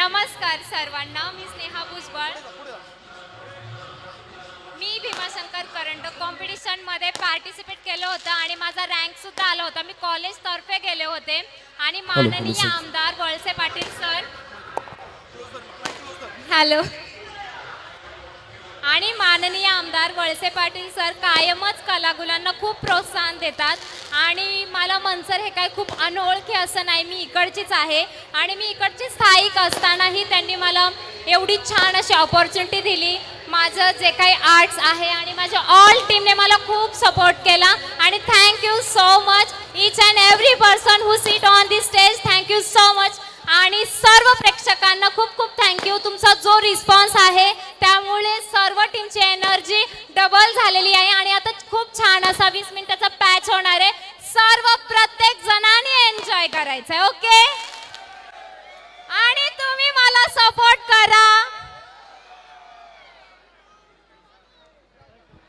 नमस्कार सर्वांना मी स्नेहा भुजबळ. मी भीमाशंकर करंट कॉम्पिटिशनमध्ये पार्टिसिपेट केलं होतं आणि माझा रँक सुद्धा आला होता. मी कॉलेज तर्फे गेले होते. आणि माननीय. आमदार वळसे पाटील सर. हॅलो आणि माननीय आमदार वळसे पाटील सर कायमच कलागुलांना खूप प्रोत्साहन देतात. आणि मला मनसर हे काय खूप अनोळखी असं नाही मी इकडचीच आहे. आणि मी इकडची स्थायिक असतानाही त्यांनी मला एवढी छान अशी ऑपॉर्च्युनिटी दिली. माझं जे काही आर्ट्स आहे आणि माझ्या ऑल टीमने मला खूप सपोर्ट केला. आणि thank you so much each and every person who sit on the stage thank you so much आणि सर्व प्रेक्षकांना खूप खूप थँक्यू तुमचा जो रिस्पॉन्स आहे त्यामुळे सर्व टीमची एनर्जी डबल झालेली आहे. आणि आता खूप छान असा वीस मिनिटाचा पॅच होणार आहे. सर्व प्रत्येक जणांनी एन्जॉय करायचंय आहे ओके